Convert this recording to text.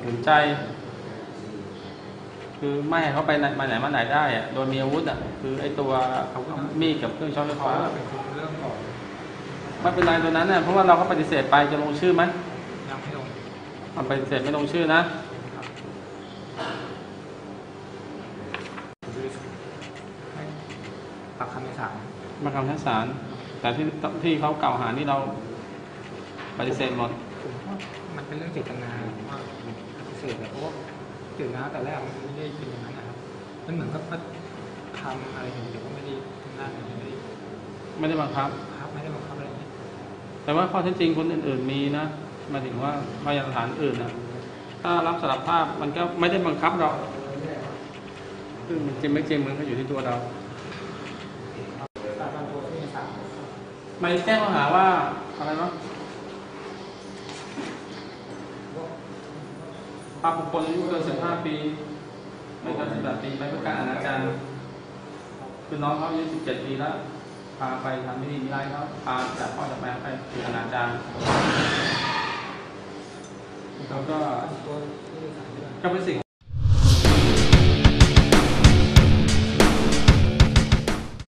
ขืนใจ คือไม่ให้เขาไปไหนมาไหนมาไหนได้อะโดยมีอาวุธอะคือไอ้ตัวมีดกับเครื่องช็อตไฟเขาฟ้าเป็นคนเริ่มก่อนไม่เป็นไรตัวนั้นน่ะเพราะว่าเราก็ปฏิเสธไปจะลงชื่อไหมยังไม่ลงเอาปฏิเสธไม่ลงชื่อนะให้ปักคำในศาลมาคำชั้นศาลแต่ที่ที่เขากล่าวหานี่เราปฏิเสธหมดผมว่ามันเป็นเรื่องเจตนา ว่าปฏิเสธแต่เพราะว่าเจตนาแต่แรกมันไม่ได้เป็นอย่างนั้นนะครับมันเหมือนกับว่าทำอะไรอย่างเดียวก็ไม่ได้ทำหน้าไม่ได้ไม่ได้บังคับครับไม่ได้บังคับอะไรอย่างนี้แต่ว่าข้อเท็จจริงคนอื่น ๆ มีนะหมายถึงว่าพยานหลักฐานอื่นนะถ้ารับสารภาพมันก็ไม่ได้บังคับเราซึ่งจริงไม่จริงมันก็อยู่ที่ตัวเราการการตัวที่ในศาลไม่แจ้งข้อหาว่าอะไรเนาะ พาบุคคลอายุเกิน15ปี ไม่เกิน18ปีไปเพื่อการอนาจารคือน้องเขาอายุ17ปีแล้ว พาไปทำไม่ดีไม่ร้ายเขาพาจากพ่อจากแม่ไปคืออนาจารเขาก็ตัวที่ในศาลด้วยก็เป็นสิ่ง